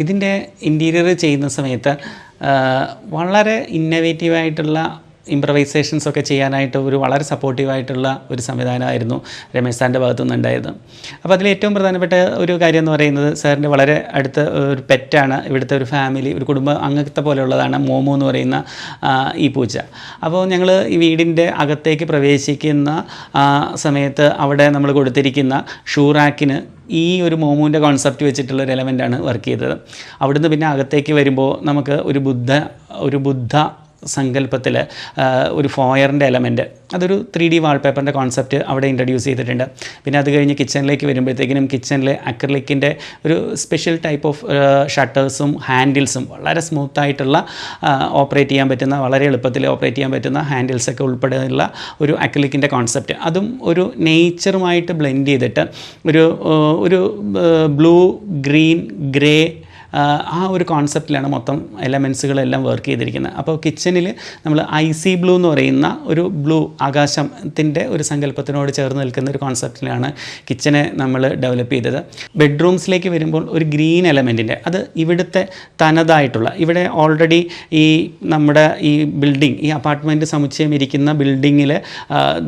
ഇതിന്റെ ഇന്റീരിയർ ചെയ്യുന്ന സമയത്ത് വളരെ ഇന്നവേറ്റീവായിട്ടുള്ള ഇമ്പ്രവൈസേഷൻസ് ഒക്കെ ചെയ്യാനായിട്ട് ഒരു വളരെ സപ്പോർട്ടീവായിട്ടുള്ള ഒരു സംവിധാനമായിരുന്നു രമേശ് സാറിന്റെ ഭാഗത്തു നിന്നുണ്ടായത് അപ്പോൾ അതിൽ ഏറ്റവും പ്രധാനപ്പെട്ട ഒരു കാര്യം എന്ന് പറയുന്നത് സാറിന്റെ വളരെ അടുത്ത ഒരു പെറ്റാണ് ഇവിടുത്തെ ഒരു ഫാമിലി ഒരു കുടുംബ അംഗത്തെ പോലെയുള്ളതാണ് മോമോ എന്ന് പറയുന്ന ഈ പൂച്ച അപ്പോൾ ഞങ്ങൾ ഈ വീടിന്റെ അകത്തേക്ക് പ്രവേശിക്കുന്ന സമയത്ത് അവിടെ നമ്മൾ കൊടുത്തിരിക്കുന്ന ഷൂറാക്കിന് ഈ ഒരു മോമുവിന്റെ കോൺസെപ്റ്റ് വെച്ചിട്ടുള്ള ഒരു എലമെന്റാണ് വർക്ക് ചെയ്തത്. അവിടുന്ന് പിന്നെ അകത്തേക്ക് വരുമ്പോൾ നമുക്ക് ഒരു ബുദ്ധ ഒരു ബുദ്ധ സങ്കല്പത്തിൽ ഒരു ഫോയറിന്റെ എലമെന്റ് അതൊരു ത്രീ ഡി വാൾപേപ്പറിന്റെ കോൺസെപ്റ്റ് അവിടെ ഇൻട്രൊഡ്യൂസ് ചെയ്തിട്ടുണ്ട്. പിന്നെ അത് കഴിഞ്ഞ് കിച്ചണിലേക്ക് വരുമ്പോഴത്തേക്കിനും കിച്ചണിൽ അക്രലിക്കിന്റെ ഒരു സ്പെഷ്യൽ ടൈപ്പ് ഓഫ് ഷട്ടേഴ്സും ഹാൻഡിൽസും വളരെ സ്മൂത്തായിട്ടുള്ള ഓപ്പറേറ്റ് ചെയ്യാൻ പറ്റുന്ന വളരെ എളുപ്പത്തിൽ ഓപ്പറേറ്റ് ചെയ്യാൻ പറ്റുന്ന ഹാൻഡിൽസൊക്കെ ഉൾപ്പെടെയുള്ള ഒരു അക്രലിക്കിന്റെ കോൺസെപ്റ്റ് അതും ഒരു നേച്ചറുമായിട്ട് ബ്ലെൻഡ് ചെയ്തിട്ട് ഒരു ഒരു ബ്ലൂ ഗ്രീൻ ഗ്രേ ആ ഒരു കോൺസെപ്റ്റിലാണ് മൊത്തം എലമെൻസുകളെല്ലാം വർക്ക് ചെയ്തിരിക്കുന്നത്. അപ്പോൾ കിച്ചണിൽ നമ്മൾ ഐ സി ബ്ലൂ എന്ന് പറയുന്ന ഒരു ബ്ലൂ ആകാശത്തിന്റെ ഒരു സങ്കല്പത്തിനോട് ചേർന്ന് നിൽക്കുന്ന ഒരു കോൺസെപ്റ്റിലാണ് കിച്ചനെ നമ്മൾ ഡെവലപ്പ് ചെയ്തത്. ബെഡ്റൂംസിലേക്ക് വരുമ്പോൾ ഒരു ഗ്രീൻ എലമെന്റിന്റെ അത് ഇവിടുത്തെ തനതായിട്ടുള്ള ഇവിടെ ഓൾറെഡി ഈ നമ്മുടെ ഈ ബിൽഡിംഗ് ഈ അപ്പാർട്ട്മെന്റ് സമുച്ചയം ഇരിക്കുന്ന ബിൽഡിങ്ങിൽ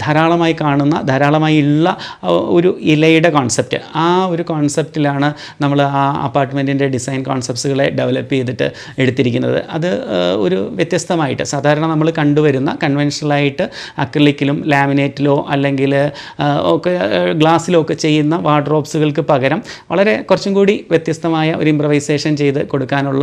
ധാരാളമായി കാണുന്ന ധാരാളമായി ഉള്ള ഒരു ഇലയുടെ കോൺസെപ്റ്റ് ആ ഒരു കോൺസെപ്റ്റിലാണ് നമ്മൾ ആ അപ്പാർട്ട്മെന്റിന്റെ ഡിസൈൻ കോൺസെപ്റ്റ്സുകളെ ഡെവലപ്പ് ചെയ്തിട്ട് എടുത്തിരിക്കുന്നത്. അത് ഒരു വ്യത്യസ്തമായിട്ട് സാധാരണ നമ്മൾ കണ്ടുവരുന്ന കൺവെൻഷനലായിട്ട് അക്രിലിക്കിലും ലാമിനേറ്റിലോ അല്ലെങ്കിൽ ഒക്കെ ഗ്ലാസ്സിലോ ഒക്കെ ചെയ്യുന്ന വാർഡ്രോബ്സുകൾക്ക് പകരം വളരെ കുറച്ചും കൂടി വ്യത്യസ്തമായ ഒരു ഇമ്പ്രവൈസേഷൻ ചെയ്ത് കൊടുക്കാനുള്ള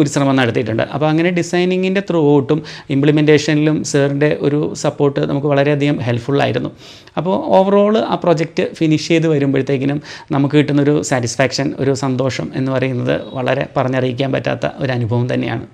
ഒരു ശ്രമം നടത്തിയിട്ടുണ്ട്. അപ്പോൾ അങ്ങനെ ഡിസൈനിങ്ങിന്റെ ത്രൂ ഔട്ടും ഇംപ്ലിമെന്റേഷനിലും സാറിന്റെ ഒരു സപ്പോർട്ട് നമുക്ക് വളരെയധികം ഹെൽപ്ഫുള്ളായിരുന്നു അപ്പോൾ ഓവറോൾ ആ പ്രൊജക്റ്റ് ഫിനിഷ് ചെയ്ത് വരുമ്പോഴത്തേക്കിനും നമുക്ക് കിട്ടുന്നൊരു സാറ്റിസ്ഫാക്ഷൻ ഒരു സന്തോഷം എന്ന് പറയുന്നത് വളരെ പറഞ്ഞറിയിക്കാൻ പറ്റാത്ത ഒരു അനുഭവം തന്നെയാണ്.